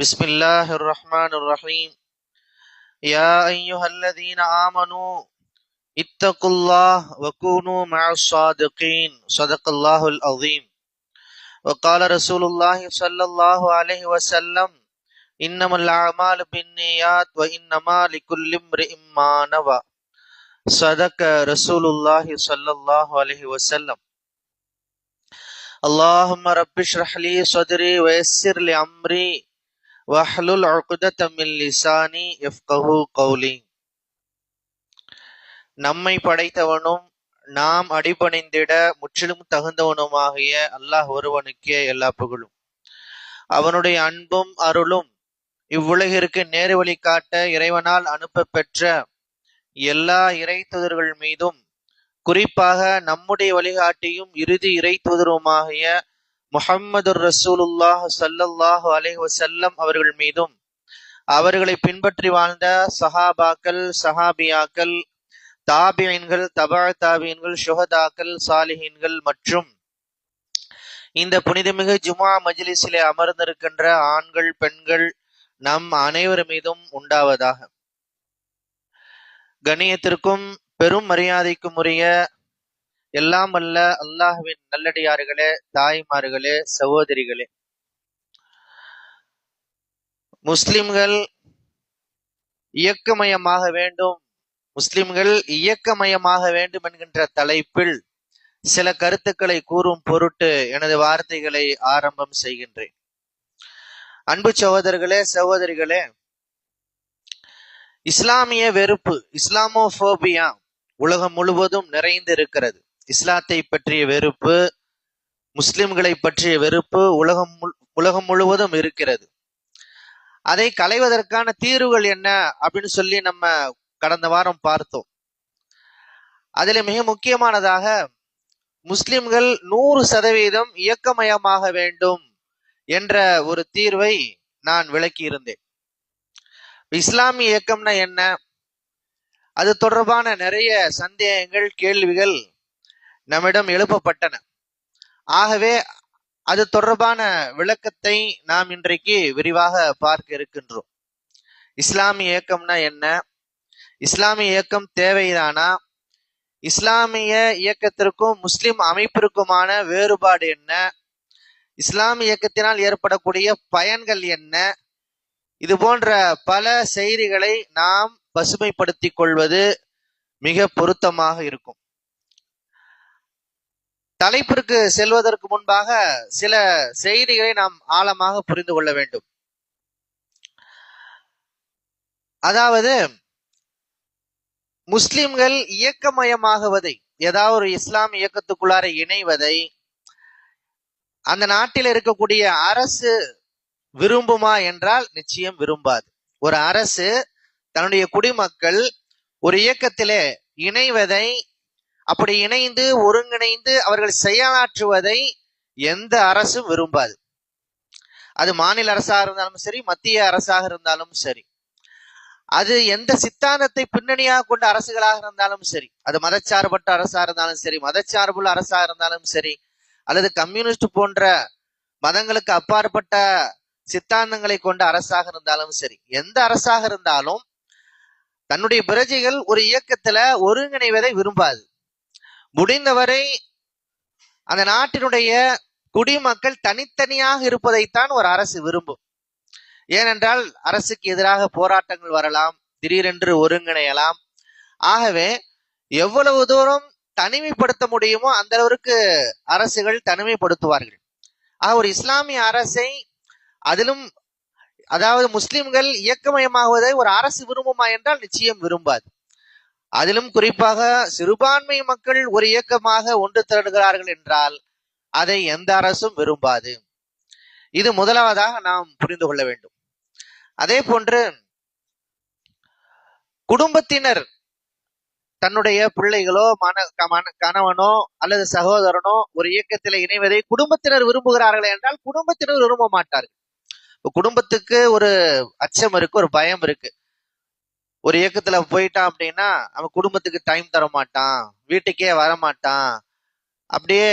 بسم اللہ الرحمن الرحیم. یا ایوہ الذین آمنوا اتقوا اللہ وکونوا مع الصادقین. صدق اللہ العظیم. وقال رسول اللہ صلی اللہ علیہ وسلم، انما العمال بالنیات وانما لکل امر امانو صدق رسول اللہ صلی اللہ علیہ وسلم. اللہم رب شرح لی صدری ویسر لي امري வஹ்லுல் தமிழ் லிசானி எஃப்கஹு கௌலி நம்மை படைத்தவனும் நாம் அடிபணிந்திட முற்றிலும் தகுந்தவனுமாகிய அல்லாஹ் ஒருவனுக்கே எல்லா புகழும். அவனுடைய அன்பும் அருளும் இவ்வுலகிற்கு நேரு வழி காட்ட இறைவனால் அனுப்ப பெற்ற எல்லா இறை மீதும் குறிப்பாக நம்முடைய வழிகாட்டியும் இறுதி இறை தூதருமாகிய முஹம்மது ரசூலுல்லாஹ் சல்லல்லாஹு அலைஹி வசல்லம் அவர்கள் மீதும் அவர்களை பின்பற்றி வாழ்ந்த சஹாபாக்கள் சஹாபியாக்கள் தாபியன்கள் தபா தாபியன்கள் சுஹதாக்கள் சாலிஹீன்கள் மற்றும் இந்த புனிதமிகு ஜுமா மஜ்லிஸிலே அமர்ந்திருக்கின்ற ஆண்கள் பெண்கள் நம் அனைவர் மீதும் உண்டாவதாக. கணியத்திற்கும் பெரும் மரியாதைக்கும் உரிய எல்லாம் அல்ல அல்லாஹுவின் நல்லடியார்களே தாய்மார்களே சகோதரிகளே. முஸ்லிம்கள் இயக்கமயமாக வேண்டும். முஸ்லிம்கள் இயக்கமயமாக வேண்டும் என்கின்ற தலைப்பில் சில கருத்துக்களை கூறும் பொருட்டு எனது வார்த்தைகளை ஆரம்பம் செய்கின்றேன். அன்பு சகோதரர்களே சகோதரிகளே இஸ்லாமிய வெறுப்பு இஸ்லாமோபோபியா உலகம் முழுவதும் நிறைந்து இருக்கிறது இஸ்லாத்தை பற்றிய வெறுப்பு முஸ்லிம்களை பற்றிய வெறுப்பு உலகம் உலகம் முழுவதும் இருக்கிறது. அதை களைவதற்கான தீர்வுகள் என்ன அப்படின்னு சொல்லி நம்ம கடந்த வாரம் பார்த்தோம். அதில் மிக முக்கியமானதாக முஸ்லிம்கள் நூறு சதவீதம் இயக்கமயமாக வேண்டும் என்ற ஒரு தீர்வை நான் விளக்கி இருந்தேன் இஸ்லாமிய இயக்கம்னா என்ன? அது தொடர்பான நிறைய சந்தேகங்கள் கேள்விகள் நம்மிடம் எழுப்பப்பட்டன. ஆகவே அது தொடர்பான விளக்கத்தை நாம் இன்றைக்கு விரிவாக பார்க்க இருக்கின்றோம். இஸ்லாமிய இயக்கம்னா என்ன? இஸ்லாமிய இயக்கம் தேவைதானா? இஸ்லாமிய இயக்கத்திற்கும் முஸ்லிம் அமைப்பிற்குமான வேறுபாடு என்ன? இஸ்லாமிய இயக்கத்தினால் ஏற்படக்கூடிய பயன்கள் என்ன? இது போன்ற பல செய்திகளை நாம் பசுமைப்படுத்திக் கொள்வது மிக பொருத்தமாக இருக்கும். தலைப்பிற்கு செல்வதற்கு முன்பாக சில செய்திகளை நாம் ஆழமாக புரிந்து கொள்ள வேண்டும். அதாவது முஸ்லிம்கள் இயக்கமயமாகுவதை ஏதாவது ஒரு இஸ்லாம் இயக்கத்துக்குள்ளார இணைவதை அந்த நாட்டில் இருக்கக்கூடிய அரசு விரும்புமா என்றால் நிச்சயம் விரும்பாது. ஒரு அரசு தன்னுடைய குடிமக்கள் ஒரு இயக்கத்திலே இணைவதை அப்படி இணைந்து ஒருங்கிணைந்து அவர்கள் செயலாற்றுவதை எந்த அரசும் விரும்பாது. அது மாநில அரசாக இருந்தாலும் சரி மத்திய அரசாக இருந்தாலும் சரி. அது எந்த சித்தாந்தத்தை பின்னணியாக கொண்ட அரசுகளாக இருந்தாலும் சரி அது மதச்சார்பற்ற அரசாக இருந்தாலும் சரி மதச்சார்புள்ள அரசாக இருந்தாலும் சரி அல்லது கம்யூனிஸ்ட் போன்ற மதங்களுக்கு அப்பாற்பட்ட சித்தாந்தங்களை கொண்ட அரசாக இருந்தாலும் சரி எந்த அரசாக இருந்தாலும் தன்னுடைய பிரஜைகள் ஒரு இயக்கத்துல ஒருங்கிணைவதை விரும்பாது. முடிந்தவரை அந்த நாட்டினுடைய குடிமக்கள் தனித்தனியாக இருப்பதைத்தான் ஒரு அரசு விரும்பும். ஏனென்றால் அரசுக்கு எதிராக போராட்டங்கள் வரலாம் திடீரென்று ஒருங்கிணையலாம். ஆகவே எவ்வளவு தூரம் தனிமைப்படுத்த முடியுமோ அந்த அளவிற்கு அரசுகள் தனிமைப்படுத்துவார்கள். ஆக ஒரு இஸ்லாமிய அரசை அதிலும் அதாவது முஸ்லிம்கள் இயக்கமயமாகுவதை ஒரு அரசு விரும்புமா என்றால் நிச்சயம் விரும்பாது. அதிலும் குறிப்பாக சிறுபான்மை மக்கள் ஒரு இயக்கமாக ஒன்று திரடுகிறார்கள் என்றால் அதை எந்த அரசும் விரும்பாது. இது முதலாவதாக நாம் புரிந்து கொள்ள வேண்டும். அதே போன்று குடும்பத்தினர் தன்னுடைய பிள்ளைகளோ மன மன- கணவனோ அல்லது சகோதரனோ ஒரு இயக்கத்தில் இணைவதை குடும்பத்தினர் விரும்புகிறார்கள் என்றால் குடும்பத்தினர் விரும்ப மாட்டார்கள். குடும்பத்துக்கு ஒரு அச்சம் இருக்கு ஒரு பயம் இருக்கு. ஒரு இயக்கத்துல போயிட்டான் அப்படின்னா அவன் குடும்பத்துக்கு டைம் தர மாட்டான் வீட்டுக்கே வர மாட்டான் அப்படியே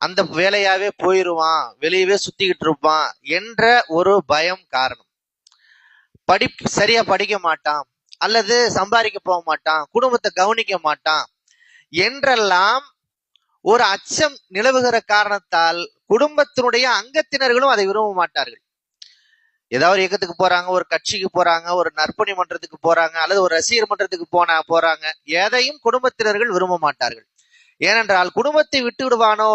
அந்த வேலையாவே போயிருவான் வெளியவே சுத்திக்கிட்டு இருப்பான் என்ற ஒரு பயம் காரணம். படி சரியா படிக்க மாட்டான் அல்லது சம்பாதிக்க போக மாட்டான் குடும்பத்தை கவனிக்க மாட்டான் என்றெல்லாம் ஒரு அச்சம் நிலவுகிற காரணத்தால் குடும்பத்தினுடைய அங்கத்தினர்களும் அதை விரும்ப மாட்டார்கள். ஏதாவது ஒரு இயக்கத்துக்கு போறாங்க ஒரு கட்சிக்கு போறாங்க ஒரு நற்பணி மன்றத்துக்கு போறாங்க அல்லது ஒரு ரசிகர் மன்றத்துக்கு போனா போறாங்க. எதையும் குடும்பத்தினர்கள் விரும்ப மாட்டார்கள். ஏனென்றால் குடும்பத்தை விட்டு விடுவானோ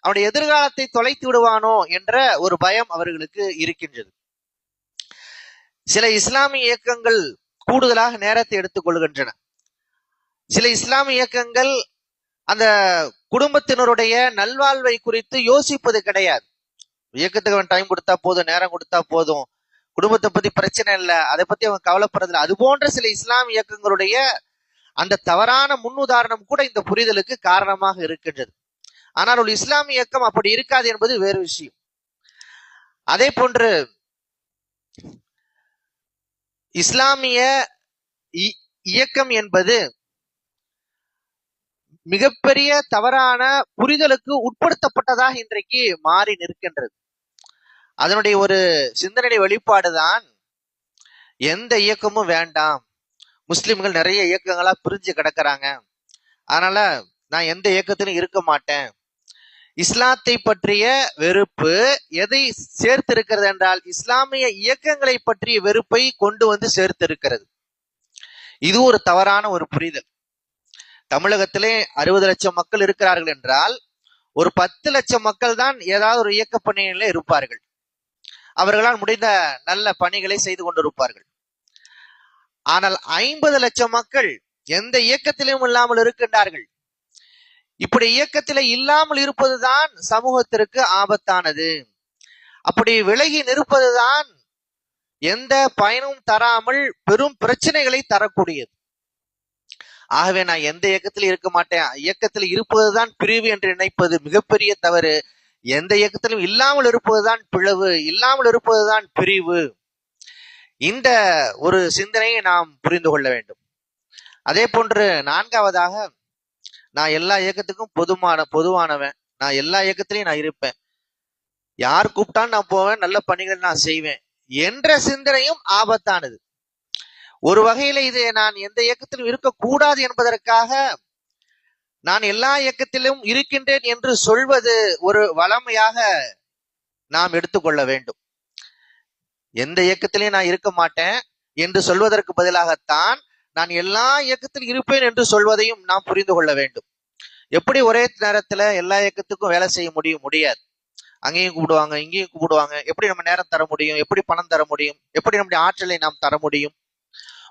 அவனுடைய எதிர்காலத்தை தொலைத்து விடுவானோ என்ற ஒரு பயம் அவர்களுக்கு இருக்கின்றது. சில இஸ்லாமிய இயக்கங்கள் கூடுதலாக நேரத்தை எடுத்துக் கொள்கின்றன. சில இஸ்லாமிய இயக்கங்கள் அந்த குடும்பத்தினருடைய நல்வாழ்வை குறித்து யோசிப்பது கிடையாது. இயக்கத்துக்கு அவன் டைம் கொடுத்தா போதும் நேரம் கொடுத்தா போதும். குடும்பத்தை பத்தி பிரச்சனை இல்லை. அதை பத்தி அவன் கவலைப்படுறதில்ல. அது போன்ற சில இஸ்லாம் இயக்கங்களுடைய அந்த தவறான முன்னுதாரணம் கூட இந்த புரிதலுக்கு காரணமாக இருக்கின்றது. ஆனால் ஒரு இஸ்லாம் இயக்கம் அப்படி இருக்காது என்பது வேறு விஷயம். அதே போன்று இஸ்லாமிய இ- இயக்கம் என்பது மிகப்பெரிய தவறான புரிதலுக்கு உட்படுத்தப்பட்டதாக இன்றைக்கு மாறி நிற்கின்றது. அதனுடைய ஒரு சிந்தனை வெளிப்பாடுதான் எந்த இயக்கமும் வேண்டாம். முஸ்லிம்கள் நிறைய இயக்கங்களா பிரிஞ்சு கிடக்குறாங்க. அதனால நான் எந்த இயக்கத்திலும் இருக்க மாட்டேன். இஸ்லாத்தை பற்றிய வெறுப்பு எதை சேர்த்திருக்கிறது என்றால் இஸ்லாமிய இயக்கங்களை பற்றிய வெறுப்பை கொண்டு வந்து சேர்த்திருக்கிறது. இது ஒரு தவறான ஒரு புரிதல். தமிழகத்திலே அறுபது லட்சம் மக்கள் இருக்கிறார்கள் என்றால் ஒரு பத்து லட்சம் மக்கள் தான் ஏதாவது ஒரு இயக்க பணியில இருப்பார்கள். அவர்களால் முடிந்த நல்ல பணிகளை செய்து கொண்டிருப்பார்கள். ஆனால் ஐம்பது லட்சம் மக்கள் எந்த இயக்கத்திலும் இல்லாமல் இருக்கின்றார்கள். இப்படி இயக்கத்தில இல்லாமல் இருப்பதுதான் சமூகத்திற்கு ஆபத்தானது. அப்படி விலகி நிற்பதுதான் எந்த பயனும் தராமல் பெரும் பிரச்சனைகளை தரக்கூடியது. ஆகவே நான் எந்த இயக்கத்தில் இருக்க மாட்டேன். இயக்கத்தில் இருப்பதுதான் பிரிவு என்று நினைப்பது மிகப்பெரிய தவறு. எந்த இயக்கத்திலும் இல்லாமல் இருப்பதுதான் பிளவு இல்லாமல் இருப்பதுதான் பிரிவு. இந்த ஒரு சிந்தனையை நாம் புரிந்து கொள்ள வேண்டும். அதே போன்று நான்காவதாக நான் எல்லா இயக்கத்துக்கும் பொதுமான பொதுவானவன். நான் எல்லா இயக்கத்திலையும் நான் இருப்பேன். யார் கூப்பிட்டாலும் நான் போவேன் நல்ல பணிகள் நான் செய்வேன் என்ற சிந்தனையும் ஆபத்தானது. ஒரு வகையில இது நான் எந்த இயக்கத்திலும் இருக்கக்கூடாது என்பதற்காக நான் எல்லா இயக்கத்திலும் இருக்கின்றேன் என்று சொல்வது ஒரு வளமையாக நாம் எடுத்துக்கொள்ள வேண்டும். எந்த இயக்கத்திலையும் நான் இருக்க மாட்டேன் என்று சொல்வதற்கு பதிலாகத்தான் நான் எல்லா இயக்கத்திலும் இருப்பேன் என்று சொல்வதையும் நாம் புரிந்து கொள்ள வேண்டும். எப்படி ஒரே நேரத்துல எல்லா இயக்கத்துக்கும் வேலை செய்ய முடியும்? முடியாது. அங்கேயும் கூப்பிடுவாங்க இங்கேயும் கூப்பிடுவாங்க. எப்படி நம்ம நேரம் தர முடியும்? எப்படி பணம் தர முடியும்? எப்படி நம்முடைய ஆற்றலை நாம் தர முடியும்?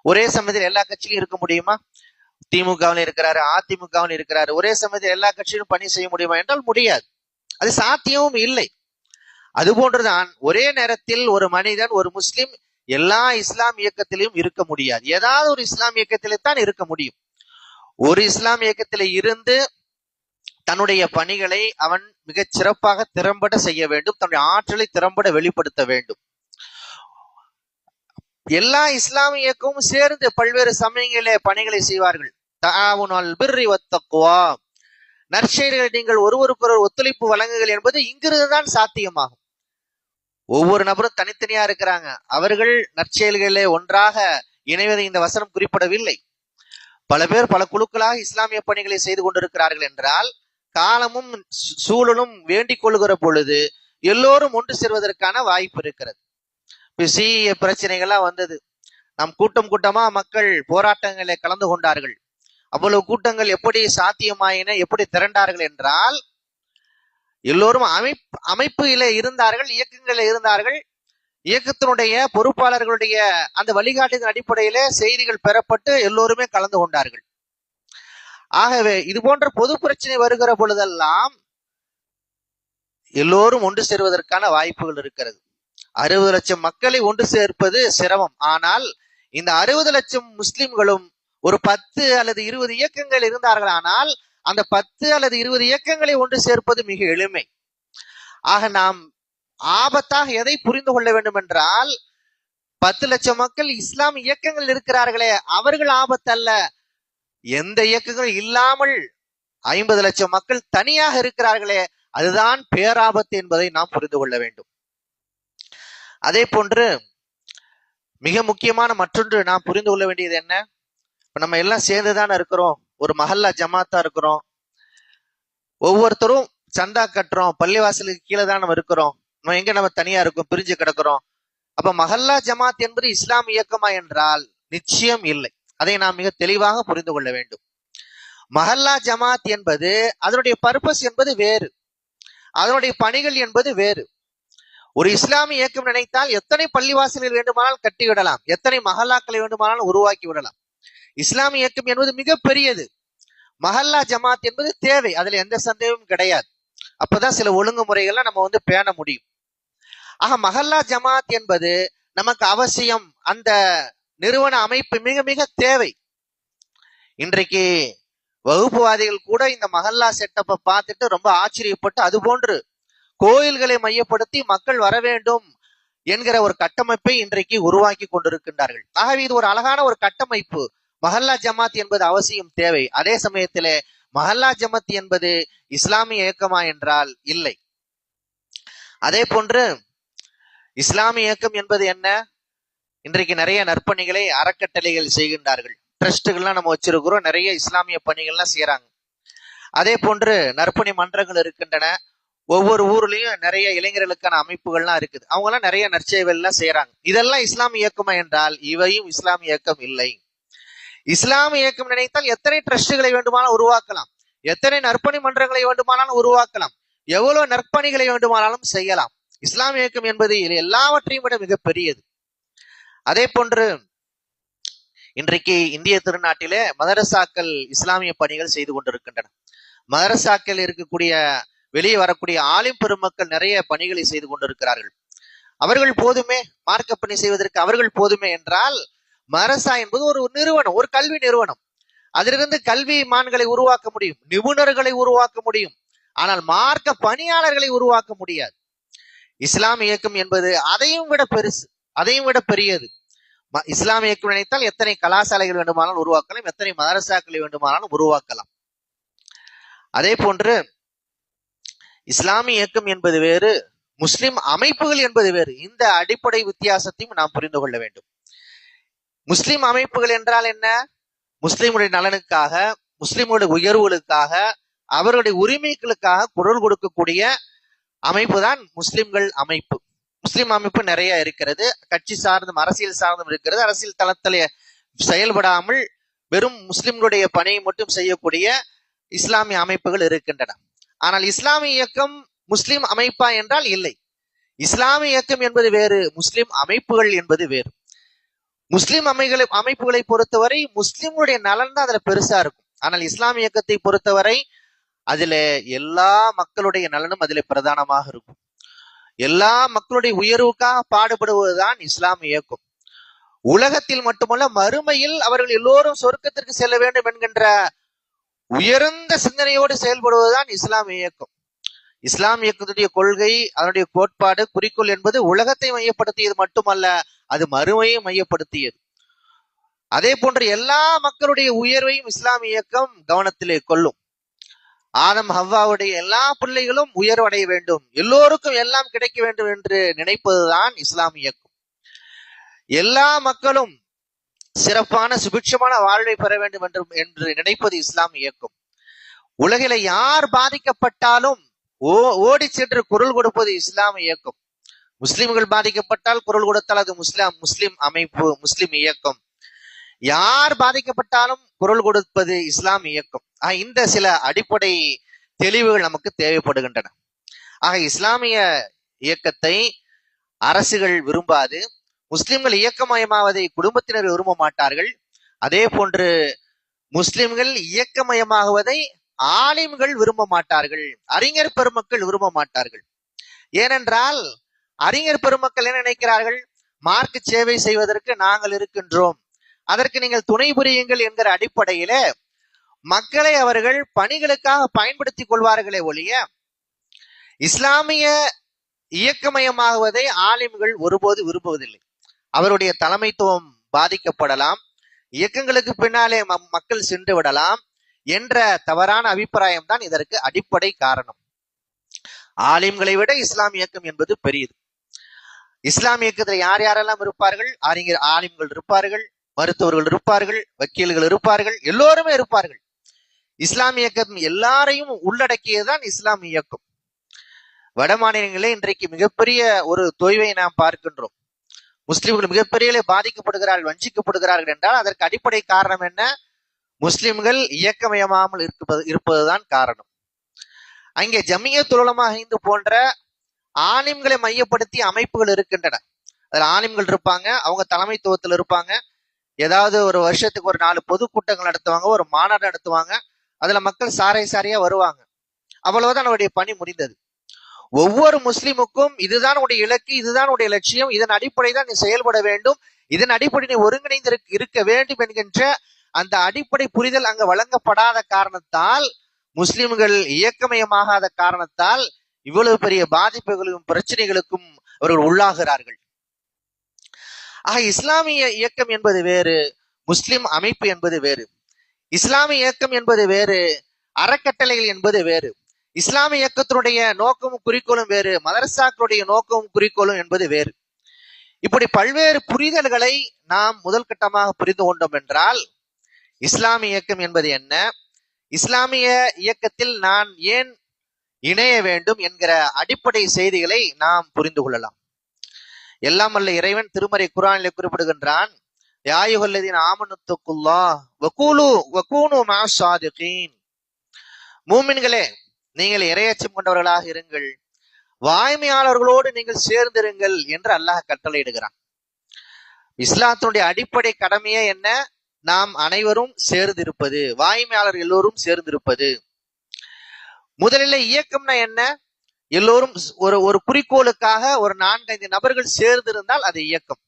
ஒரே சமயத்தில் எல்லா கட்சியிலும் இருக்க முடியுமா? திமுகவில் இருக்கிறாரு அதிமுகவில் இருக்கிறாரு. ஒரே சமயத்தில் எல்லா கட்சியிலும் பணி செய்ய முடியுமா என்றால் முடியாது. அது சாத்தியமும் இல்லை. அது போன்றுதான் ஒரே நேரத்தில் ஒரு மனிதன் ஒரு முஸ்லிம் எல்லா இஸ்லாம் இயக்கத்திலையும் இருக்க முடியாது. ஏதாவது ஒரு இஸ்லாம் இயக்கத்திலே தான் இருக்க முடியும். ஒரு இஸ்லாம் இயக்கத்திலே இருந்து தன்னுடைய பணிகளை அவன் மிகச் சிறப்பாக திறம்பட செய்ய வேண்டும். தன்னுடைய ஆற்றலை திறம்பட வெளிப்படுத்த வேண்டும். எல்லா இஸ்லாமியக்கும் சேர்ந்து பல்வேறு சமயங்களிலே பணிகளை செய்வார்கள். தாவுனால் பிர்ரி வத்தக்குவா நற்செயல்களை நீங்கள் ஒருவருக்கொரு ஒத்துழைப்பு வழங்குங்கள் என்பது இங்கிருந்து தான் சாத்தியமாகும். ஒவ்வொரு நபரும் தனித்தனியா இருக்கிறாங்க. அவர்கள் நற்செயல்களிலே ஒன்றாக இணைவதை இந்த வசனம் குறிப்பிடவில்லை. பல பேர் பல குழுக்களாக இஸ்லாமிய பணிகளை செய்து கொண்டிருக்கிறார்கள் என்றால் காலமும் சூழலும் வேண்டிக் கொள்கிற பொழுது எல்லோரும் ஒன்று சேர்வதற்கான வாய்ப்பு இருக்கிறது. இப்ப பிரச்சனைகள்லாம் வந்தது. நம் கூட்டம் கூட்டமா மக்கள் போராட்டங்களை கலந்து கொண்டார்கள். அவ்வளவு கூட்டங்கள் எப்படி சாத்தியமாயின எப்படி திரண்டார்கள் என்றால் எல்லோரும் அமைப்பு அமைப்புல இருந்தார்கள் இயக்கங்களில் இருந்தார்கள். இயக்கத்தினுடைய பொறுப்பாளர்களுடைய அந்த வழிகாட்டுதல் அடிப்படையிலே செய்திகள் பெறப்பட்டு எல்லோருமே கலந்து கொண்டார்கள். ஆகவே இது போன்ற பொது பிரச்சனை வருகிற பொழுதெல்லாம் எல்லோரும் ஒன்று சேருவதற்கான வாய்ப்புகள் இருக்கிறது. அறுபது லட்சம் மக்களை ஒன்று சேர்ப்பது சிரமம். ஆனால் இந்த அறுபது லட்சம் முஸ்லிம்களும் ஒரு பத்து அல்லது இருபது இயக்கங்கள் இருந்தார்கள். ஆனால் அந்த பத்து அல்லது இருபது இயக்கங்களை ஒன்று சேர்ப்பது மிக எளிமை. ஆக நாம் ஆபத்தாக எதை புரிந்து கொள்ள வேண்டும் என்றால் பத்து லட்சம் மக்கள் இஸ்லாம் இயக்கங்கள் இருக்கிறார்களே அவர்கள் ஆபத்தல்ல. எந்த இயக்கங்களும் இல்லாமல் ஐம்பது லட்சம் மக்கள் தனியாக இருக்கிறார்களே அதுதான் பேராபத்து என்பதை நாம் புரிந்து கொள்ள வேண்டும். அதே போன்று மிக முக்கியமான மற்றொன்று நாம் புரிந்து கொள்ள வேண்டியது என்ன? இப்ப நம்ம எல்லாம் சேர்ந்துதானே இருக்கிறோம். ஒரு மஹல்லா ஜமாத்தா இருக்கிறோம். ஒவ்வொருத்தரும் சந்தா கட்டுறோம். பள்ளிவாசலுக்கு கீழே தான் நம்ம இருக்கிறோம். நம்ம எங்க நம்ம தனியா இருக்கோம்? பிரிஞ்சு கிடக்கிறோம். அப்ப மஹல்லா ஜமாத் என்பது இஸ்லாம் இயக்கமா என்றால் நிச்சயம் இல்லை. அதை நாம் மிக தெளிவாக புரிந்து கொள்ள வேண்டும். மஹல்லா ஜமாத் என்பது அதனுடைய பர்பஸ் என்பது வேறு. அதனுடைய பணிகள் என்பது வேறு. ஒரு இஸ்லாமிய இயக்கம் நினைத்தால் எத்தனை பள்ளிவாசல்கள் வேண்டுமானால் கட்டிவிடலாம் எத்தனை மஹல்லாக்களை வேண்டுமானாலும் உருவாக்கி விடலாம் இஸ்லாமிய இயக்கம் என்பது மிக பெரியது மஹல்லா ஜமாத் என்பது தேவை அதுல எந்த சந்தேகமும் கிடையாது. அப்பதான் சில ஒழுங்குமுறைகள்லாம் நம்ம வந்து பேண முடியும். ஆக மஹல்லா ஜமாத் என்பது நமக்கு அவசியம் அந்த நிறுவன அமைப்பு மிக மிக தேவை. இன்றைக்கு வகுப்புவாதிகள் கூட இந்த மஹல்லா செட்டப்பை பார்த்துட்டு ரொம்ப ஆச்சரியப்பட்டு அது போன்று கோயில்களை மையப்படுத்தி மக்கள் வர வேண்டும் என்கிற ஒரு கட்டமைப்பை இன்றைக்கு உருவாக்கி கொண்டிருக்கின்றார்கள். ஆகவே இது ஒரு அழகான ஒரு கட்டமைப்பு. மஹல்லா ஜமாத் என்பது அவசியம் தேவை. அதே சமயத்திலே மஹல்லா ஜமாத் என்பது இஸ்லாமிய இயக்கமா என்றால் இல்லை. அதே போன்று இஸ்லாமிய இயக்கம் என்பது என்ன? இன்றைக்கு நிறைய நற்பணிகளை அறக்கட்டளைகள் செய்கின்றார்கள். ட்ரஸ்ட்டுகள்லாம் நம்ம வச்சிருக்கிறோம். நிறைய இஸ்லாமிய பணிகள்லாம் செய்யறாங்க அதே போன்று நற்பணி மன்றங்கள் இருக்கின்றன. ஒவ்வொரு ஊர்லயும் நிறைய இளைஞர்களுக்கான அமைப்புகள்லாம் இருக்குது. அவங்க எல்லாம் நிறைய நற்செயல்கள்லாம் எல்லாம் செய்யறாங்க இதெல்லாம் இஸ்லாம் இயக்கமா என்றால் இவையும் இஸ்லாம் இயக்கம் இல்லை. இஸ்லாம் இயக்கம் நினைத்தால் எத்தனை ட்ரஸ்டுகளை வேண்டுமானாலும் உருவாக்கலாம். எத்தனை நற்பணி மன்றங்களை வேண்டுமானாலும் உருவாக்கலாம். எவ்வளவு நற்பணிகளை வேண்டுமானாலும் செய்யலாம். இஸ்லாம் இயக்கம் என்பது இது எல்லாவற்றையும் விட மிக பெரியது அதே போன்று இன்றைக்கு இந்திய திருநாட்டிலே மதரசாக்கள் இஸ்லாமிய பணிகள் செய்து கொண்டிருக்கின்றன. மதரசாக்கள் இருக்கக்கூடிய வெளியே வரக்கூடிய ஆலிம் பெருமக்கள் நிறைய பணிகளை செய்து கொண்டிருக்கிறார்கள். அவர்கள் போதுமே? மார்க்க பணி செய்வதற்கு அவர்கள் போதுமே என்றால் மரசா என்பது ஒரு நிறுவனம் ஒரு கல்வி நிறுவனம். அதிலிருந்து கல்வி மான்களை உருவாக்க முடியும் நிபுணர்களை உருவாக்க முடியும். ஆனால் மார்க்க பணியாளர்களை உருவாக்க முடியாது. இஸ்லாம் இயக்கம் என்பது அதையும் விட பெருசு அதையும் விட பெரியது. ம- இஸ்லாம் இயக்கம் நினைத்தால் எத்தனை கலாசாலைகள் வேண்டுமானாலும் உருவாக்கலாம் எத்தனை மதரசாக்களை வேண்டுமானாலும் உருவாக்கலாம். அதே போன்று இஸ்லாமிய இயக்கம் என்பது வேறு முஸ்லிம் அமைப்புகள் என்பது வேறு. இந்த அடிப்படை வித்தியாசத்தையும் நாம் புரிந்து கொள்ள வேண்டும். முஸ்லிம் அமைப்புகள் என்றால் என்ன? முஸ்லிம்களுடைய நலனுக்காக முஸ்லிம்களுடைய உயர்வுகளுக்காக அவர்களுடைய உரிமைகளுக்காக குரல் கொடுக்கக்கூடிய அமைப்பு தான் முஸ்லிம்கள் அமைப்பு. முஸ்லிம் அமைப்பு நிறைய இருக்கிறது. கட்சி சார்ந்தும் அரசியல் சார்ந்தும் இருக்கிறது. அரசியல் தளத்திலே செயல்படாமல் வெறும் முஸ்லிம்களுடைய பணியை மட்டும் செய்யக்கூடிய இஸ்லாமிய அமைப்புகள் இருக்கின்றன. ஆனால் இஸ்லாமிய இயக்கம் முஸ்லிம் அமைப்பா என்றால் இல்லை. இஸ்லாமிய இயக்கம் என்பது வேறு முஸ்லிம் அமைப்புகள் என்பது வேறு. முஸ்லிம் அமைகளை அமைப்புகளை பொறுத்தவரை முஸ்லிம்களுடைய நலன் தான் அதுல பெருசா இருக்கும். ஆனால் இஸ்லாமிய இயக்கத்தை பொறுத்தவரை அதுல எல்லா மக்களுடைய நலனும் அதிலே பிரதானமாக இருக்கும். எல்லா மக்களுடைய உயர்வுக்காக பாடுபடுவதுதான் இஸ்லாமிய இயக்கம். உலகத்தில் மட்டுமல்ல மறுமையில் அவர்கள் எல்லோரும் சொர்க்கத்திற்கு செல்ல வேண்டும் என்கின்ற உயர்ந்த சிந்தனையோடு செயல்படுவதுதான் இஸ்லாமிய இயக்கம். இஸ்லாம் இயக்கத்துடைய கொள்கை அதனுடைய கோட்பாடு குறிக்கோள் என்பது உலகத்தை மையப்படுத்தியது மட்டுமல்ல அது மறுமையை மையப்படுத்தியது. அதே போன்று எல்லா மக்களுடைய உயர்வையும் இஸ்லாம் இயக்கம் கவனத்திலே கொள்ளும். ஆதம் ஹவ்வாவுடைய எல்லா பிள்ளைகளும் உயர்வடைய வேண்டும். எல்லோருக்கும் எல்லாம் கிடைக்க வேண்டும் என்று நினைப்பதுதான் இஸ்லாம் இயக்கம். எல்லா மக்களும் சிறப்பான சுபிட்சமான வாழ்வை பெற வேண்டும் என்று என்று நினைப்பது இஸ்லாம் இயக்கம். உலகில யார் பாதிக்கப்பட்டாலும் ஓ ஓடி சென்று குரல் கொடுப்பது இஸ்லாம் இயக்கம். முஸ்லிம்கள் பாதிக்கப்பட்டால் குரல் கொடுத்தால் அது முஸ்லிம் முஸ்லிம் அமைப்பு முஸ்லிம் இயக்கம். யார் பாதிக்கப்பட்டாலும் குரல் கொடுப்பது இஸ்லாம் இயக்கம். ஆக இந்த சில அடிப்படை தெளிவுகள் நமக்கு தேவைப்படுகின்றன. ஆக இஸ்லாமிய இயக்கத்தை அரசுகள் விரும்பாது. முஸ்லிம்கள் இயக்கமயமாவதை குடும்பத்தினர் விரும்ப மாட்டார்கள். அதே போன்று முஸ்லிம்கள் இயக்கமயமாகுவதை ஆலிம்கள் விரும்ப மாட்டார்கள். அறிஞர் பெருமக்கள் விரும்ப மாட்டார்கள். ஏனென்றால் அறிஞர் பெருமக்கள் என்ன நினைக்கிறார்கள்? மார்க்கு சேவை செய்வதற்கு நாங்கள் இருக்கின்றோம். அதற்கு நீங்கள் துணை புரியுங்கள் என்கிற அடிப்படையில மக்களை அவர்கள் பணிகளுக்காக பயன்படுத்திக் கொள்வார்களே ஒழிய இஸ்லாமிய இயக்கமயமாகுவதை ஆலிம்கள் ஒருபோது விரும்புவதில்லை. அவருடைய தலைமைத்துவம் பாதிக்கப்படலாம். இயக்கங்களுக்கு பின்னாலே மக்கள் சென்று விடலாம் என்ற தவறான அபிப்பிராயம் தான் இதற்கு அடிப்படை காரணம். ஆலிம்களை விட இஸ்லாம் இயக்கம் என்பது பெரியது. இஸ்லாம் இயக்கத்தில் யார் யாரெல்லாம் இருப்பார்கள்? அறிஞர் ஆலிம்கள் இருப்பார்கள் மருத்துவர்கள் இருப்பார்கள் வக்கீல்கள் இருப்பார்கள் எல்லோருமே இருப்பார்கள். இஸ்லாம் இயக்கம் எல்லாரையும் உள்ளடக்கியதுதான் இஸ்லாம் இயக்கம். வட மாநிலங்களே இன்றைக்கு மிகப்பெரிய ஒரு தொய்வை நாம் பார்க்கின்றோம். முஸ்லிம்கள் மிகப்பெரிய பாதிக்கப்படுகிறார்கள் வஞ்சிக்கப்படுகிறார்கள் என்றால் அதற்கு அடிப்படை காரணம் என்ன? முஸ்லிம்கள் இயக்கமயமாமல் இருப்பது இருப்பதுதான் காரணம். அங்கே ஜமிய துலமாக ஹிந்து போன்ற ஆலிம்களை மையப்படுத்தி அமைப்புகள் இருக்கின்றன. அதுல ஆலிம்கள் இருப்பாங்க அவங்க தலைமைத்துவத்தில் இருப்பாங்க. ஏதாவது ஒரு வருஷத்துக்கு ஒரு நாலு பொதுக்கூட்டங்கள் நடத்துவாங்க ஒரு மாநாடு நடத்துவாங்க. அதுல மக்கள் சாரை சாரையா வருவாங்க. அவ்வளவுதான் அவருடைய பணி முடிந்தது. ஒவ்வொரு முஸ்லிமுக்கும் இதுதான் உடைய இலக்கு இதுதான் உடைய லட்சியம் இதன் அடிப்படை தான் நீ செயல்பட வேண்டும் இதன் அடிப்படை நீ ஒருங்கிணைந்து இருக்க- இருக்க வேண்டும் என்கின்ற அந்த அடிப்படை புரிதல் அங்கு வழங்கப்படாத காரணத்தால் முஸ்லிம்கள் இயக்கமயமாகாத காரணத்தால் இவ்வளவு பெரிய பாதிப்புகளுக்கும் பிரச்சனைகளுக்கும் அவர்கள் உள்ளாகிறார்கள். ஆக இஸ்லாமிய இயக்கம் என்பது வேறு முஸ்லிம் அமைப்பு என்பது வேறு. இஸ்லாமிய இயக்கம் என்பது வேறு அறக்கட்டளைகள் என்பது வேறு. இஸ்லாமிய இயக்கத்தினுடைய நோக்கமும் குறிக்கோளும் வேறு மதரசாக்களுடைய நோக்கமும் குறிக்கோளும் என்பது வேறு. இப்படி பல்வேறு புரிதல்களை நாம் முதல் கட்டமாக புரிந்து கொண்டோம் என்றால் இஸ்லாமிய இயக்கம் என்பது என்ன? இஸ்லாமிய இயக்கத்தில் நான் ஏன் இணைய வேண்டும் என்கிற அடிப்படை செய்திகளை நாம் புரிந்து கொள்ளலாம். எல்லாம் அல்ல இறைவன் திருமறை குரானில் குறிப்பிடுகின்றான் யாயுகல்லதின் ஆமனுத்துக்குல்லா வக்கூலு வக்கூனு மா மூமின்களே நீங்கள் இரையச்சம் கொண்டவர்களாக இருங்கள். வாய்மையாளர்களோடு நீங்கள் சேர்ந்திருங்கள் என்று அல்லாஹ் கட்டளையிடுகிறான். இஸ்லாத்தினுடைய அடிப்படை கடமையே என்ன? நாம் அனைவரும் சேர்ந்திருப்பது வாய்மையாளர் எல்லோரும் சேர்ந்திருப்பது. முதலில் இயக்கம்னா என்ன? எல்லோரும் ஒரு ஒரு குறிக்கோளுக்காக ஒரு நான்கைந்து நபர்கள் சேர்ந்திருந்தால் அது இயக்கம்.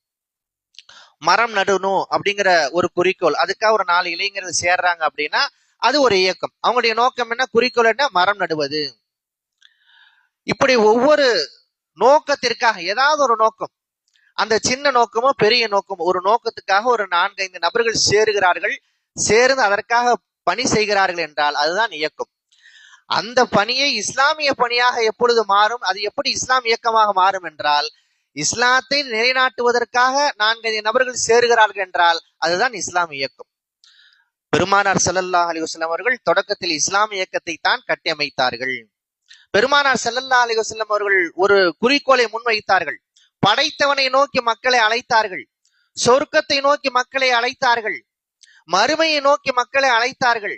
மரம் நடணும் அப்படிங்கிற ஒரு குறிக்கோள் அதுக்காக ஒரு நாலு இளைஞர்கள் சேர்றாங்க அப்படின்னா அது ஒரு இயக்கம். அவங்களுடைய நோக்கம் என்ன? குறிக்கோள் என்ன? மரம் நடுவது. இப்படி ஒவ்வொரு நோக்கத்திற்காக ஏதாவது ஒரு நோக்கம் அந்த சின்ன நோக்கமோ பெரிய நோக்கமோ ஒரு நோக்கத்துக்காக ஒரு நான்கைந்து நபர்கள் சேருகிறார்கள் சேர்ந்து அதற்காக பணி செய்கிறார்கள் என்றால் அதுதான் இயக்கம். அந்த பணியை இஸ்லாமிய பணியாக எப்பொழுது மாறும்? அது எப்படி இஸ்லாம் இயக்கமாக மாறும் என்றால் இஸ்லாத்தை நிலைநாட்டுவதற்காக நான்கைந்து நபர்கள் சேருகிறார்கள் என்றால் அதுதான் இஸ்லாம் இயக்கம். பெருமானார் சல்லல்லா அலிவசல்லம் அவர்கள் தொடக்கத்தில் இஸ்லாம் இயக்கத்தை தான் கட்டியமைத்தார்கள். பெருமானார் செல்லல்லா அலிவசல்லம் அவர்கள் ஒரு குறிக்கோளை முன்வைத்தார்கள். படைத்தவனை நோக்கி மக்களை அழைத்தார்கள். சொர்க்கத்தை நோக்கி மக்களை அழைத்தார்கள். மறுமையை நோக்கி மக்களை அழைத்தார்கள்.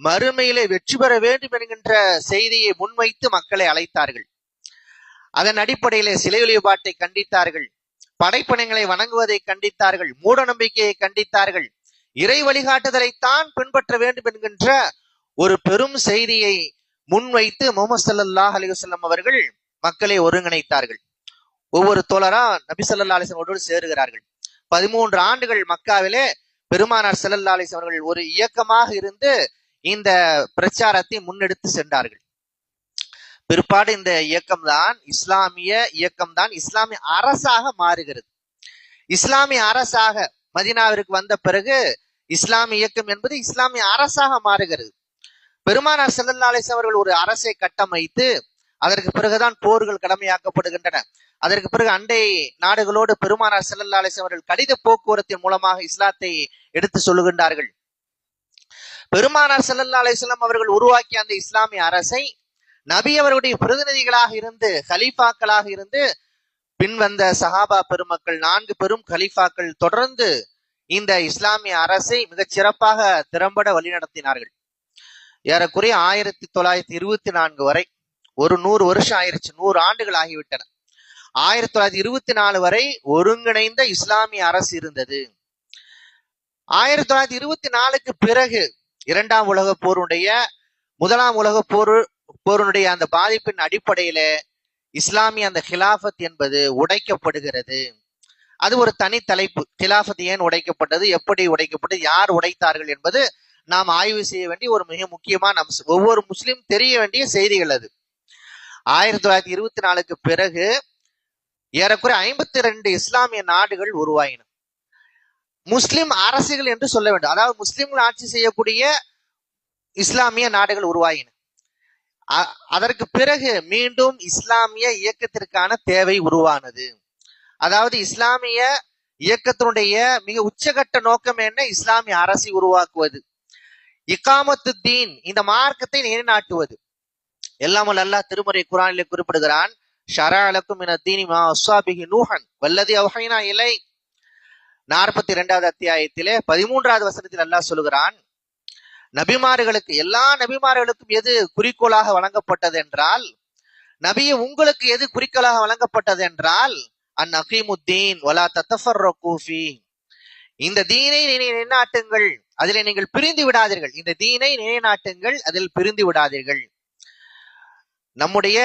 மறுமையிலே வெற்றி பெற வேண்டும் என்கின்ற செய்தியை முன்வைத்து மக்களை அழைத்தார்கள். அதன் அடிப்படையிலே சிலை வழிபாட்டை கண்டித்தார்கள். படைப்பணங்களை வணங்குவதை கண்டித்தார்கள். மூட நம்பிக்கையை கண்டித்தார்கள். இறை வழிகாட்டுதலைத்தான் பின்பற்ற வேண்டும் என்கின்ற ஒரு பெரும் செய்தியை முன்வைத்து முகமது சல்லாஹ் அலைஹி அவர்கள் மக்களை ஒருங்கிணைத்தார்கள். ஒவ்வொரு தோழரா நபி சல்லா அலைஹி சேருகிறார்கள். பதிமூன்று ஆண்டுகள் மக்காவிலே பெருமானார் செல்லல்லா அலைஹி அவர்கள் ஒரு இயக்கமாக இருந்து இந்த பிரச்சாரத்தை முன்னெடுத்து சென்றார்கள். பிற்பாடு இந்த இயக்கம் தான் இஸ்லாமிய இயக்கம் தான் இஸ்லாமிய அரசாக மாறுகிறது. இஸ்லாமிய அரசாக மதீனாவிற்கு வந்த பிறகு இஸ்லாமிய இயக்கம் என்பது இஸ்லாமிய அரசாக மாறுகிறது. பெருமானார் ஸல்லல்லாஹு அலைஹி அவர்கள் ஒரு அரசை கட்டமைத்து அதற்கு பிறகுதான் போர்கள் கடமையாக்கப்படுகின்றன. அதற்கு பிறகு அண்டை நாடுகளோடு பெருமானார் ஸல்லல்லாஹு அலைஹி அவர்கள் கடித போக்குவரத்தின் மூலமாக இஸ்லாத்தை எடுத்து சொல்லுகின்றார்கள். பெருமானார் ஸல்லல்லாஹு அலைஹி அவர்கள் உருவாக்கிய அந்த இஸ்லாமிய அரசை நபி அவருடைய பிரதிநிதிகளாக இருந்து ஹலீஃபாக்களாக இருந்து பின்வந்த சஹாபா பெருமக்கள் நான்கு பெரும் கலீஃபாக்கள் தொடர்ந்து இந்த இஸ்லாமிய அரசை மிகச் சிறப்பாக திறம்பட வழிநடத்தினார்கள். ஏறக்குறைய ஆயிரத்தி தொள்ளாயிரத்தி இருபத்தி நான்கு வரை ஒரு நூறு வருஷம் ஆயிருச்சு நூறு ஆண்டுகள் ஆகிவிட்டன. ஆயிரத்தி தொள்ளாயிரத்தி இருபத்தி நாலு வரை ஒருங்கிணைந்த இஸ்லாமிய அரசு இருந்தது. ஆயிரத்தி தொள்ளாயிரத்தி இருபத்தி நாலுக்கு பிறகு இரண்டாம் உலக போருடைய முதலாம் உலக போர் போருடைய அந்த பாதிப்பின் அடிப்படையில இஸ்லாமிய அந்த ஹிலாஃபத் என்பது உடைக்கப்படுகிறது. அது ஒரு தனி தலைப்பு. ஹிலாஃபத் ஏன் உடைக்கப்பட்டது? எப்படி உடைக்கப்பட்டு யார் உடைத்தார்கள் என்பது நாம் ஆய்வு செய்ய வேண்டிய ஒரு மிக முக்கியமான அம்சம். ஒவ்வொரு முஸ்லீம் தெரிய வேண்டிய செய்திகள் அது. ஆயிரத்தி தொள்ளாயிரத்தி இருபத்தி நாலுக்கு பிறகு ஏறக்குறைய ஐம்பத்தி ரெண்டு இஸ்லாமிய நாடுகள் உருவாயின. முஸ்லிம் அரசுகள் என்று சொல்ல வேண்டும். அதாவது முஸ்லிம்கள் ஆட்சி செய்யக்கூடிய இஸ்லாமிய நாடுகள் உருவாயின. அதற்கு பிறகு மீண்டும் இஸ்லாமிய இயக்கத்திற்கான தேவை உருவானது. அதாவது இஸ்லாமிய இயக்கத்தினுடைய மிக உச்சகட்ட நோக்கம் என்ன? இஸ்லாமிய அரசை உருவாக்குவது. இக்காமத்து தீன் இந்த மார்க்கத்தை நிலைநாட்டுவது. எல்லாம் அல்லாஹ் திருமறை குரானிலே குறிப்பிடுகிறான் ஷரா அலக்கும் என தீனி மா அஸ்வாபிகி நூஹன் வல்லதி அவஹைனா இலை. நாற்பத்தி இரண்டாவது அத்தியாயத்திலே பதிமூன்றாவது வசனத்தில் அல்லாஹ் சொல்லுகிறான் நபிமார்களுக்கு எல்லா நபிமார்களுக்கும் எது குறிக்கோளாக வழங்கப்பட்டது என்றால் நபிய உங்களுக்கு எது குறிக்கோளாக வழங்கப்பட்டது என்றால் அன் அகீமுத்தீன் வலா தத்தஃபர்ரகூஃபி இந்த தீனை நினை நிலைநாட்டுங்கள் அதில் நீங்கள் பிரிந்து விடாதீர்கள். இந்த தீனை நிலைநாட்டுங்கள் அதில் பிரிந்து விடாதீர்கள். நம்முடைய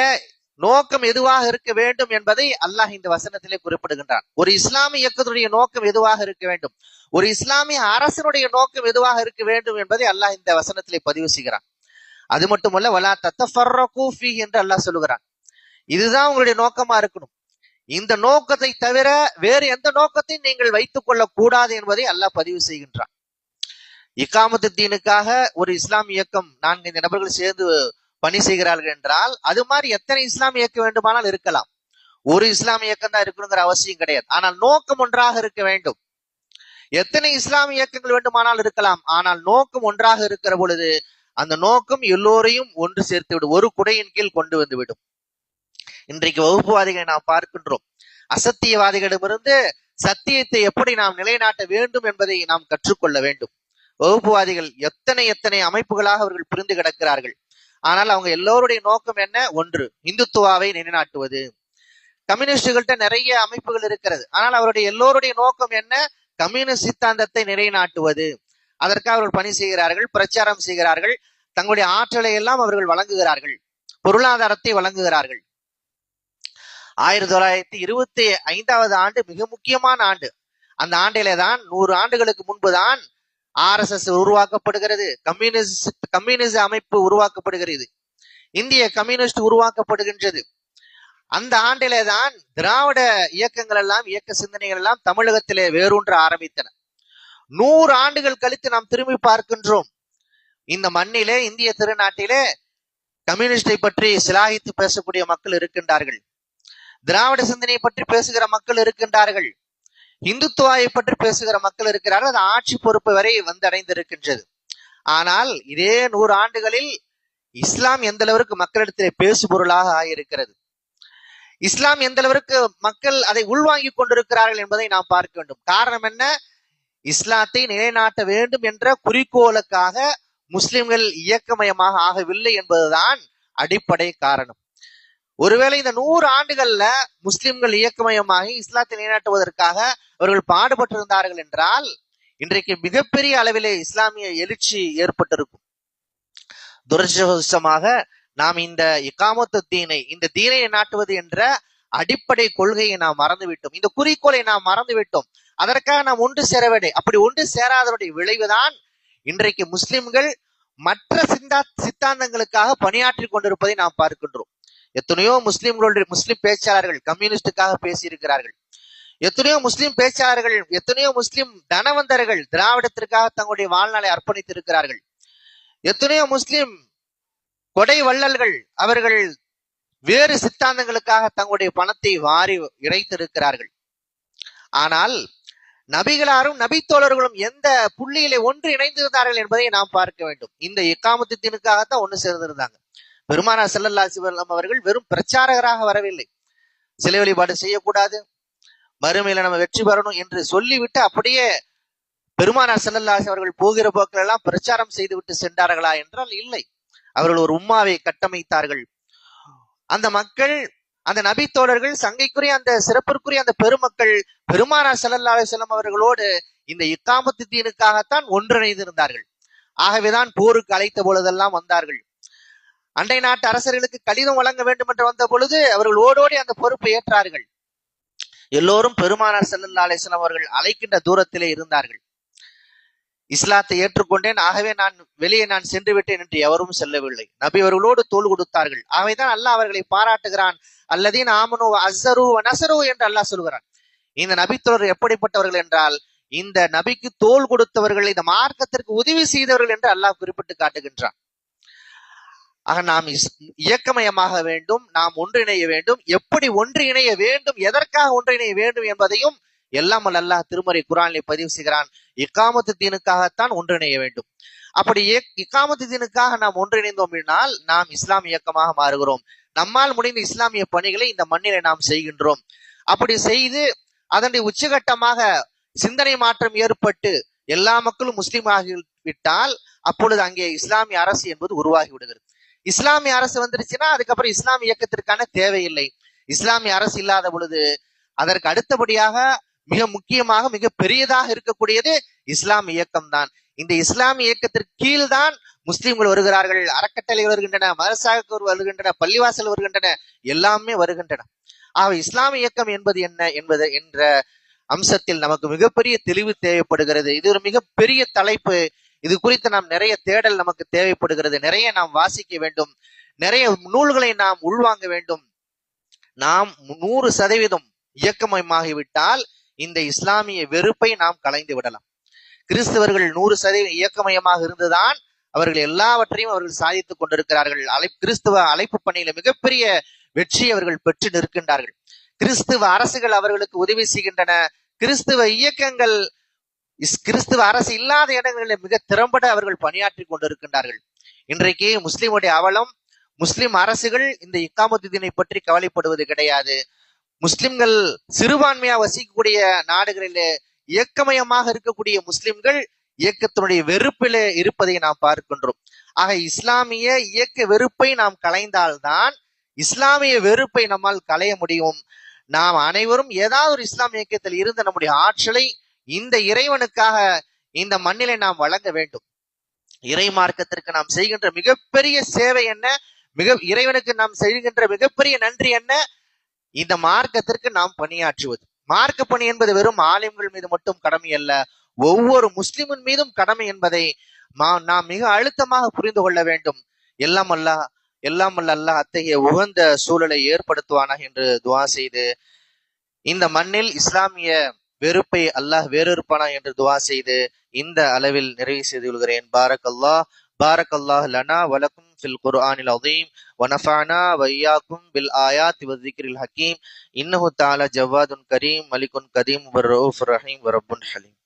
நோக்கம் எதுவாக இருக்க வேண்டும் என்பதை அல்லாஹ் இந்த வசனத்திலே குறிப்பிடுகின்றான். ஒரு இஸ்லாமிய இயக்கத்துடைய நோக்கம் எதுவாக இருக்க வேண்டும்? ஒரு இஸ்லாமிய அரசனுடைய நோக்கம் எதுவாக இருக்க வேண்டும் என்பதை அல்லாஹ் இந்த வசனத்திலே பதிவு செய்கிறான். அது மட்டுமல்ல வலா தத்தஃபர்ரகூ என்று அல்லாஹ் சொல்லுகிறான். இதுதான் உங்களுடைய நோக்கமா இருக்கணும். இந்த நோக்கத்தை தவிர வேறு எந்த நோக்கத்தையும் நீங்கள் வைத்துக் கொள்ளக் கூடாது என்பதை அல்லாஹ் பதிவு செய்கின்றான். இக்காமத்து தீனுக்காக ஒரு இஸ்லாம் இயக்கம் நான்கு நபர்கள் சேர்ந்து பணி செய்கிறார்கள் என்றால் அது மாதிரி எத்தனை இஸ்லாம் இயக்கம் வேண்டுமானால் இருக்கலாம். ஒரு இஸ்லாம் இயக்கம் தான் இருக்கணுங்கிற அவசியம் கிடையாது. ஆனால் நோக்கம் ஒன்றாக இருக்க வேண்டும். எத்தனை இஸ்லாம் இயக்கங்கள் வேண்டுமானால் இருக்கலாம். ஆனால் நோக்கம் ஒன்றாக இருக்கிற பொழுது அந்த நோக்கம் எல்லோரையும் ஒன்று சேர்த்து விடும். ஒரு குடையின் கீழ் கொண்டு வந்து விடும். இன்றைக்கு வகுப்புவாதிகளை நாம் பார்க்கின்றோம். அசத்தியவாதிகளிடமிருந்து சத்தியத்தை எப்படி நாம் நிலைநாட்ட வேண்டும் என்பதை நாம் கற்றுக்கொள்ள வேண்டும். வகுப்புவாதிகள் எத்தனை எத்தனை அமைப்புகளாக அவர்கள் பிரிந்து கிடக்கிறார்கள். ஆனால் அவங்க எல்லோருடைய நோக்கம் என்ன? ஒன்று இந்துத்துவாவை நிலைநாட்டுவது. கம்யூனிஸ்டுகள்கிட்ட நிறைய அமைப்புகள் இருக்கிறது. ஆனால் அவருடைய எல்லோருடைய நோக்கம் என்ன? கம்யூனிஸ்ட் சித்தாந்தத்தை நிலைநாட்டுவது. அதற்காக அவர்கள் பணி செய்கிறார்கள் பிரச்சாரம் செய்கிறார்கள் தங்களுடைய ஆற்றலை எல்லாம் அவர்கள் வழங்குகிறார்கள் பொருளாதாரத்தை வழங்குகிறார்கள். ஆயிரத்தி தொள்ளாயிரத்தி இருபத்தி ஐந்தாவது ஆண்டு மிக முக்கியமான ஆண்டு. அந்த ஆண்டிலே தான் நூறு ஆண்டுகளுக்கு முன்புதான் ஆர்எஸ்எஸ் உருவாக்கப்படுகிறது. கம்யூனிஸ்ட் கம்யூனிச அமைப்பு உருவாக்கப்படுகிறது. இந்திய கம்யூனிஸ்ட் உருவாக்கப்படுகின்றது. அந்த ஆண்டிலே தான் திராவிட இயக்கங்கள் எல்லாம் இயக்க சிந்தனைகள் எல்லாம் தமிழகத்திலே வேரூன்ற ஆரம்பித்தன. நூறு ஆண்டுகள் கழித்து நாம் திரும்பி பார்க்கின்றோம். இந்த மண்ணிலே இந்திய திருநாட்டிலே கம்யூனிஸ்டை பற்றி சிலாகித்து பேசக்கூடிய மக்கள் இருக்கின்றார்கள். திராவிட சிந்தனையை பற்றி பேசுகிற மக்கள் இருக்கின்றார்கள். இந்துத்துவாவை பற்றி பேசுகிற மக்கள் இருக்கிறார்கள். அது ஆட்சி பொறுப்பு வரை வந்தடைந்திருக்கின்றது. ஆனால் இதே நூறு ஆண்டுகளில் இஸ்லாம் எந்த அளவிற்கு மக்களிடத்திலே பேசு பொருளாக ஆகியிருக்கிறது இஸ்லாம் எந்த அளவிற்கு மக்கள் அதை உள்வாங்கிக் கொண்டிருக்கிறார்கள் என்பதை நாம் பார்க்க வேண்டும். காரணம் என்ன? இஸ்லாத்தை நிலைநாட்ட வேண்டும் என்ற குறிக்கோளுக்காக முஸ்லிம்கள் இயக்கமயமாக ஆகவில்லை என்பதுதான் அடிப்படை காரணம். ஒருவேளை இந்த நூறு ஆண்டுகள்ல முஸ்லிம்கள் இயக்கமயமாகி இஸ்லாத்தை நிலைநாட்டுவதற்காக அவர்கள் பாடுபட்டிருந்தார்கள் என்றால் இன்றைக்கு மிகப்பெரிய அளவிலே இஸ்லாமிய எழுச்சி ஏற்பட்டிருக்கும். துரதிருஷ்டமாக நாம் இந்த இக்காமத்து தீனை இந்த தீனை நாட்டுவது என்ற அடிப்படை கொள்கையை நாம் மறந்துவிட்டோம். இந்த குறிக்கோளை நாம் மறந்துவிட்டோம். அதற்காக நாம் ஒன்று சேரவில்லை. அப்படி ஒன்று சேராதவருடைய விளைவுதான் இன்றைக்கு முஸ்லிம்கள் மற்ற சிந்தா சித்தாந்தங்களுக்காக பணியாற்றி கொண்டிருப்பதை நாம் பார்க்கின்றோம். எத்தனையோ முஸ்லிம்களுடைய முஸ்லிம் பேச்சாளர்கள் கம்யூனிஸ்டுக்காக பேசியிருக்கிறார்கள். எத்தனையோ முஸ்லிம் பேச்சாளர்கள் எத்தனையோ முஸ்லிம் தனவந்தர்கள் திராவிடத்திற்காக தங்களுடைய வாழ்நாளை அர்ப்பணித்து இருக்கிறார்கள் எத்தனையோ முஸ்லிம் கொடை வள்ளல்கள் அவர்கள் வேறு சித்தாந்தங்களுக்காக தங்களுடைய பணத்தை வாரி இறைத்திருக்கிறார்கள். ஆனால் நபிகளாரும் நபித்தோழர்களும் எந்த புள்ளியிலே ஒன்று இணைந்திருந்தார்கள் என்பதை நாம் பார்க்க வேண்டும். இந்த இக்காமத்தினுக்காகத்தான் ஒன்று சேர்ந்திருந்தாங்க. பெருமானா செல்லல்லா சிவல்லம் அவர்கள் வெறும் பிரச்சாரகராக வரவில்லை. சிலை வழிபாடு செய்யக்கூடாது. மறுமையில நம்ம வெற்றி பெறணும் என்று சொல்லிவிட்டு அப்படியே பெருமானார் செல்லல்லாஸ் அவர்கள் போகிற போக்கிலெல்லாம் பிரச்சாரம் செய்துவிட்டு சென்றார்களா என்றால் இல்லை. அவர்கள் ஒரு உம்மாவை கட்டமைத்தார்கள். அந்த மக்கள் அந்த நபி தோழர்கள் சங்கைக்குரிய அந்த சிறப்பிற்குரிய அந்த பெருமக்கள் பெருமானார் செல்லல்லா செல்லம் அவர்களோடு இந்த இக்காமத்து தீனுக்காகத்தான் ஒன்றிணைந்திருந்தார்கள். ஆகவேதான் போருக்கு அழைத்த பொழுதெல்லாம் வந்தார்கள். அண்டை நாட்டு அரசர்களுக்கு கடிதம் வழங்க வேண்டும் என்று வந்த பொழுது அவர்கள் ஓடோடி அந்த பொறுப்பை ஏற்றார்கள். எல்லோரும் பெருமானார் செல்லல்லா அலிஸ்லாம் அவர்கள் அழைக்கின்ற தூரத்திலே இருந்தார்கள். இஸ்லாத்தை ஏற்றுக்கொண்டேன். ஆகவே நான் வெளியே நான் சென்று விட்டேன் என்று எவரும் செல்லவில்லை. நபி அவர்களோடு தோல் கொடுத்தார்கள். ஆகவேதான் அல்லாஹ் அவர்களை பாராட்டுகிறான். அல்லதீன் ஆமனு அசரு நசரு என்று அல்லாஹ் சொல்கிறான். இந்த நபித்தோழர் எப்படிப்பட்டவர்கள் என்றால் இந்த நபிக்கு தோல் கொடுத்தவர்கள் இந்த மார்க்கத்திற்கு உதவி செய்தவர்கள் என்று அல்லாஹ் குறிப்பிட்டு காட்டுகின்றான். ஆக நாம் இயக்கமயமாக வேண்டும் நாம் ஒன்றிணைய வேண்டும். எப்படி ஒன்றிணைய வேண்டும் எதற்காக ஒன்றிணைய வேண்டும் என்பதையும் எல்லாம் அல்லாஹ் திருமறை குரானிலே பதிவு செய்கிறான். இக்காமத்து தீனுக்காகத்தான் ஒன்றிணைய வேண்டும். அப்படி இக்காமத்து தீனுக்காக நாம் ஒன்றிணைந்தோம் என்றால் நாம் இஸ்லாம் இயக்கமாக மாறுகிறோம். நம்மால் முடிந்த இஸ்லாமிய பணிகளை இந்த மண்ணிலே நாம் செய்கின்றோம். அப்படி செய்து அதனுடைய உச்சகட்டமாக சிந்தனை மாற்றம் ஏற்பட்டு எல்லா மக்களும் முஸ்லீம் ஆகிவிட்டால் அப்பொழுது அங்கே இஸ்லாமிய அரசு என்பது உருவாகி விடுகிறது. இஸ்லாமிய அரசு வந்துருச்சுன்னா அதுக்கப்புறம் இஸ்லாமிய இயக்கத்திற்கான தேவையில்லை. இஸ்லாமிய அரசு இல்லாத பொழுது அதற்கு அடுத்தபடியாக மிக முக்கியமாக மிக பெரியதாக இருக்கக்கூடியது இஸ்லாம் இயக்கம் தான் இந்த இஸ்லாமிய இயக்கத்திற்கு கீழ்தான் முஸ்லிம்கள் வருகிறார்கள் அறக்கட்டளை வருகின்றன மதசாக வருகின்றன பள்ளிவாசல் வருகின்றன எல்லாமே வருகின்றன. ஆக இஸ்லாமிய இயக்கம் என்பது என்ன என்பது என்ற அம்சத்தில் நமக்கு மிகப்பெரிய தெளிவு தேவைப்படுகிறது. இது ஒரு மிகப்பெரிய தலைப்பு இது குறித்து நாம் நிறைய தேடல் நமக்கு தேவைப்படுகிறது. நிறைய நாம் வாசிக்க வேண்டும். நிறைய நூல்களை நாம் உள்வாங்க வேண்டும். நாம் நூறு சதவீதம் இயக்கமயமாகிவிட்டால் இந்த இஸ்லாமிய வெறுப்பை நாம் கலைந்து விடலாம். கிறிஸ்தவர்கள் நூறு சதவீதம் இயக்கமயமாக இருந்துதான் அவர்கள் எல்லாவற்றையும் அவர்கள் சாதித்துக் கொண்டிருக்கிறார்கள். அழை கிறிஸ்துவ அழைப்பு பணியில மிகப்பெரிய வெற்றி அவர்கள் பெற்று நிற்கின்றார்கள். கிறிஸ்துவ அரசுகள் அவர்களுக்கு உதவி செய்கின்றன. கிறிஸ்துவ இயக்கங்கள் கிறிஸ்துவ அரசு இல்லாத இடங்களில் மிக திறம்பட அவர்கள் பணியாற்றி கொண்டிருக்கின்றார்கள். இன்றைக்கு முஸ்லிமுடைய அவலம் முஸ்லிம் அரசுகள் இந்த இக்காமத்துதீனை பற்றி கவலைப்படுவது கிடையாது. முஸ்லிம்கள் சிறுபான்மையா வசிக்கக்கூடிய நாடுகளிலே இயக்கமயமாக இருக்கக்கூடிய முஸ்லிம்கள் இயக்கத்தினுடைய வெறுப்பிலே இருப்பதை நாம் பார்க்கின்றோம். ஆக இஸ்லாமிய இயக்க வெறுப்பை நாம் களைந்தால்தான் இஸ்லாமிய வெறுப்பை நம்மால் களைய முடியும். நாம் அனைவரும் ஏதாவது ஒரு இஸ்லாம் இயக்கத்தில் இருந்த நம்முடைய ஆற்றலை இந்த இறைவனுக்காக இந்த மண்ணிலை நாம் வழங்க வேண்டும். இறை மார்க்கத்திற்கு நாம் செய்கின்ற மிகப்பெரிய சேவை என்ன? மிக இறைவனுக்கு நாம் செய்கின்ற மிகப்பெரிய நன்றி என்ன? இந்த மார்க்கத்திற்கு நாம் பணியாற்றுவது. மார்க்க பணி என்பது வெறும் ஆலயங்கள் மீது மட்டும் கடமை அல்ல. ஒவ்வொரு முஸ்லிமின் மீதும் கடமை என்பதை நாம் மிக அழுத்தமாக புரிந்து கொள்ள வேண்டும். எல்லாம் அல்ல எல்லாம் அல்ல அல்ல அத்தகைய உகந்த சூழலை ஏற்படுத்துவானா என்று துவா செய்து இந்த மண்ணில் இஸ்லாமிய வெறுப்பை அல்லாஹ் வேறொருப்பானா என்று துவா செய்து இந்த அளவில் நிறைவு செய்து கொள்கிறேன். பாரக் அல்லாஹ் பாரக் அல்லாஹ் லனா வலக்கும் ஃபில் குர்ஆனில் அதீம் வனஃபானா வையாக்கும் பில் ஆயா வதிக்ரில் ஹக்கீம். இன்னஹு தாலா ஜவ்வாதுன் கரீம் மலிகுன் கதீம் வர் ரஹீம் வரப்புன் ஹலீம்.